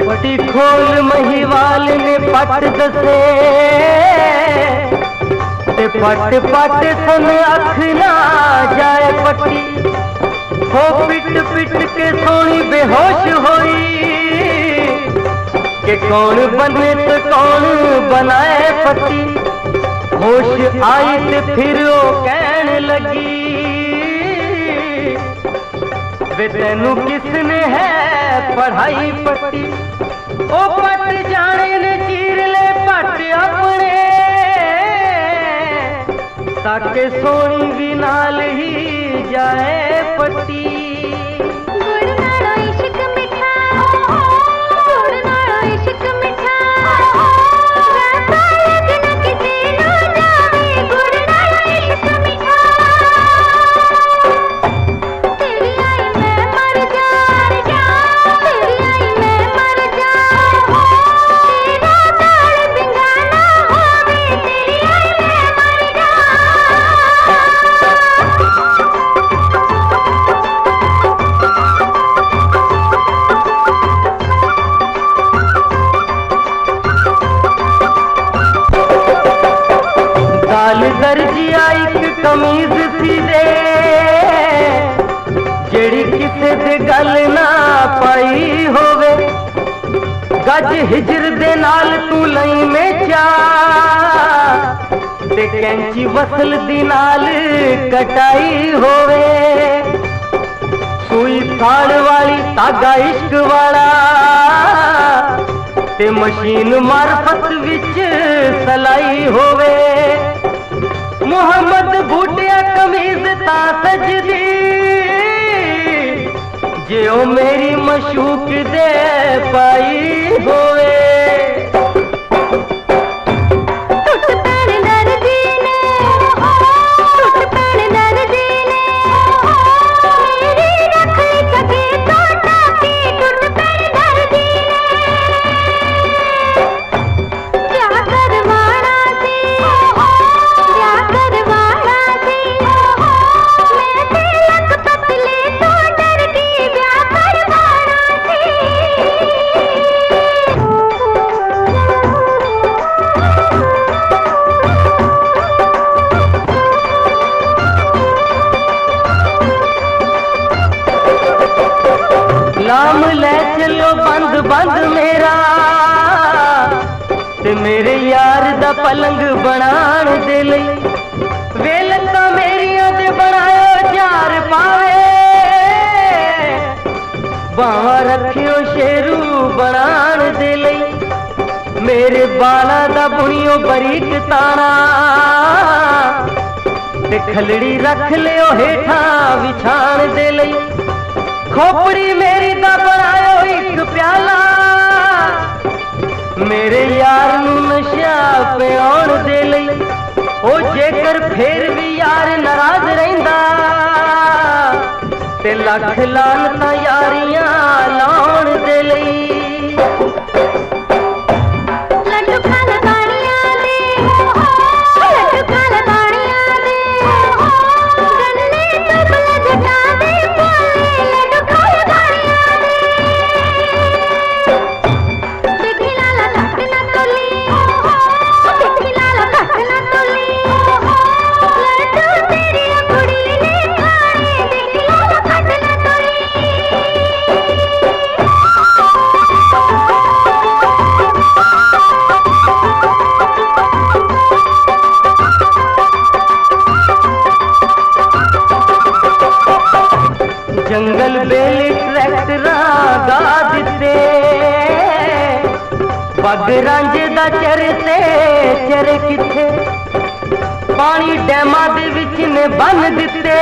पट्टी खोल महिवाल ने पट दसे। ते पट पट सन अख ना जाए पट्टी। हो पिट पिट के सोनी बेहोश होई। कि कौन बने तो कौन बनाए पट्टी। होश आई ते फिर वो कहन लगी। वे तेनू किसने है पढ़ाई पट्टी? ओ पट जाने ने चीर ले पट अपने। ताके सोनी भी नाल ही जाए पट्टी। गल ना होवे। गज हिजर दे नाल तू लई में चा कैंची वसल दी नाल कटाई होवे। सुई फाड़ वाली धागा इश्क वाला। ते मशीन मार्फत विच सलाई होवे। मोहम्मद बूटिया कमीज ता सज जो मेरी मशूक दे पाई होए नाम ले चलो बंद बंद मेरा। ते मेरे यार दा पलंग बना दे ले वेलका ते बनायो चार पावे। बाहर रखियो शेरू बना दे मेरे बाला दा बुनियो बरीक ताना। ते खलड़ी रख लियो हेठा विछाण दे खोपड़ी मेरी दब आयो एक प्याला। मेरे यार नशा पे और दे ओ जेकर फिर भी यार नाराज़ रहिंदा ते लख लानता यारियाँ ਟਰੈਕਟਰਾਂ ਗਾ ਦਿੱਤੇ ਪੱਗ ਰਾਂਝੇ ਦਾ ਚਰਤੇ ਚਰ ਕਿੱਥੇ ਪਾਣੀ ਡੈਮਾਂ ਦੇ ਵਿੱਚ ਨੇ ਬੰਨ ਦਿੱਤੇ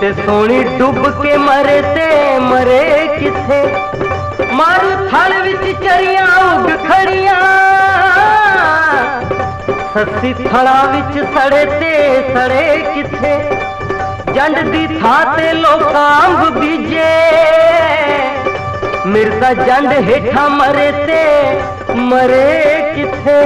ਤੇ ਸੋਣੀ ਡੁੱਬ ਕੇ ਮਰੇ ਤੇ ਮਰੇ ਕਿੱਥੇ ਮਾਰੂ ਥਲ ਵਿੱਚ ਚਰੀਆਂ ਉੱਗ ਖੜੀਆਂ ਸੱਸੀ ਥਲਾਂ ਵਿੱਚ ਸੜੇ ਤੇ ਸੜੇ ਕਿੱਥੇ जंड दी थाते लोकांब बीजे। मिर्ज़ा जंड हेठा मरे ते मरे किथे?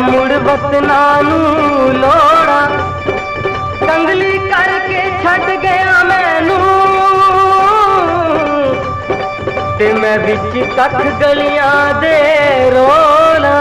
ਮੁੜ ਵਤਨਾਂ ਨੂੰ ਲੋੜਾ। ਕੰਗਲੀ ਕਰਕੇ ਛੱਡ ਗਿਆ ਮੈਨੂੰ। ਤੇ ਮੈਂ ਵਿੱਚ ਕੱਖ ਗਲੀਆਂ ਦੇ ਰੋਲਾ।